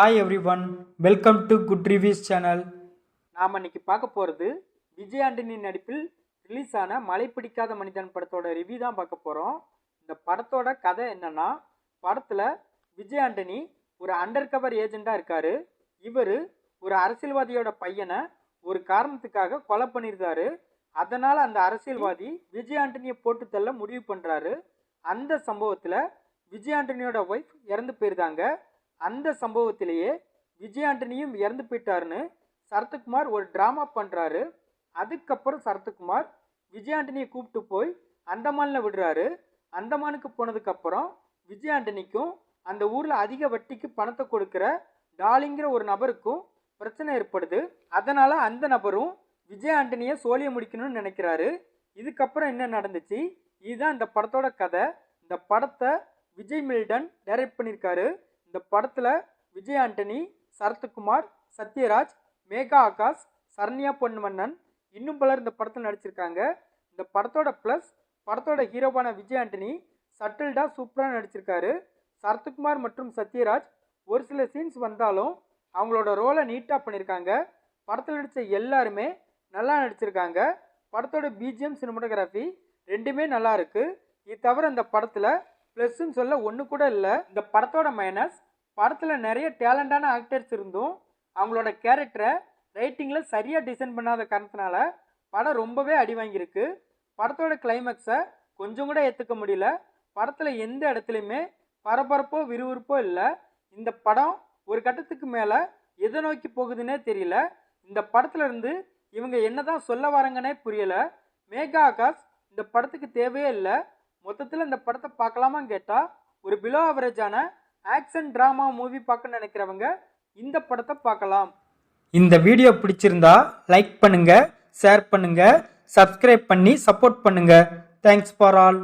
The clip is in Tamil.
Hi everyone welcome to good reviews channel நாம் இன்னைக்கு பார்க்க போகிறது விஜய் ஆண்டனி நடிப்பில் ரிலீஸ் ஆன மழை பிடிக்காத மனிதன் படத்தோட ரிவ்யூ தான் பார்க்க போகிறோம் இந்த படத்தோட கதை என்னன்னா படத்தில் விஜய் ஆண்டனி ஒரு அண்டர் கவர் ஏஜெண்டாக இருக்கார். இவர் ஒரு அரசியல்வாதியோட பையனை ஒரு காரணத்துக்காக கொலை பண்ணியிருந்தாரு அதனால் அந்த அரசியல்வாதி விஜய் ஆண்டனியை போட்டு தள்ள முடிவு பண்ணுறாரு அந்த சம்பவத்தில் விஜய் ஆண்டனியோட ஒய்ஃப் இறந்து போயிருந்தாங்க அந்த சம்பவத்திலேயே விஜய் ஆண்டனியும் இறந்து போயிட்டாருன்னு சரத்குமார் ஒரு ட்ராமா பண்ணுறாரு அதுக்கப்புறம் சரத்குமார் விஜய் ஆண்டனியை கூப்பிட்டு போய் அந்தமானில் விடுறாரு. அந்தமானுக்கு போனதுக்கப்புறம் விஜய் ஆண்டனிக்கும் அந்த ஊரில் அதிக வட்டிக்கு பணத்தை கொடுக்குற டாலிங்கிற ஒரு நபருக்கும் பிரச்சனை ஏற்படுது. அதனால் அந்த நபரும் விஜய் ஆண்டனியை சோழிய முடிக்கணும்னு நினைக்கிறாரு. இதுக்கப்புறம் என்ன நடந்துச்சு? இதுதான் இந்த படத்தோட கதை. இந்த படத்தை விஜய் மில்டன் டைரக்ட் பண்ணியிருக்காரு. இந்த படத்தில் விஜய் ஆண்டனி சரத்குமார் சத்யராஜ் மேகா ஆகாஷ் சரண்யா பொன்மன்னன் இன்னும் பலர் இந்த படத்தில் நடிச்சிருக்காங்க. இந்த படத்தோட ப்ளஸ் படத்தோட ஹீரோவான விஜய் ஆண்டனி சட்டில்டா சூப்பராக நடிச்சிருக்காரு. சரத்குமார் மற்றும் சத்யராஜ் ஒரு சில சீன்ஸ் வந்தாலும் அவங்களோட ரோலை நீட்டாக பண்ணியிருக்காங்க படத்தில் நடித்த எல்லாருமே நல்லா நடிச்சிருக்காங்க. படத்தோட பிஜிஎம் சினிமோட்டோகிராஃபி ரெண்டுமே நல்லா இருக்குது இது தவிர இந்த படத்தில் ப்ளஸ்ன்னு சொல்ல ஒன்று கூட இல்லை. இந்த படத்தோட மைனஸ் படத்தில் நிறைய டேலண்டான ஆக்டர்ஸ் இருந்தும் அவங்களோட கேரக்டரை ரைட்டிங்கில் சரியாக டிசைன் பண்ணாத காரணத்தினால படம் ரொம்பவே அடி வாங்கியிருக்கு. படத்தோட கிளைமேக்ஸை கொஞ்சம் கூட ஏற்றுக்க முடியல. படத்தில் எந்த இடத்துலையுமே பரபரப்போ விறுவிறுப்போ இல்லை. இந்த படம் ஒரு கட்டத்துக்கு மேலே எதை நோக்கி போகுதுன்னே தெரியல. இந்த படத்துலேருந்து இவங்க இவங்க என்னதான் சொல்ல வராங்கன்னே புரியலை. மேகா ஆகாஷ் இந்த படத்துக்கு தேவையே இல்லை. மொத்தத்தில் இந்த படத்தை பார்க்கலாமான்னு கேட்டால் ஒரு பிலோ ஆவரேஜான ஆக்ஷன் ட்ராமா மூவி பார்க்க நினைக்கிறவங்க இந்த படத்தை பார்க்கலாம். இந்த வீடியோ பிடிச்சிருந்தா லைக் பண்ணுங்க ஷேர் பண்ணுங்க சப்ஸ்கிரைப் பண்ணி சப்போர்ட் பண்ணுங்க. Thanks for all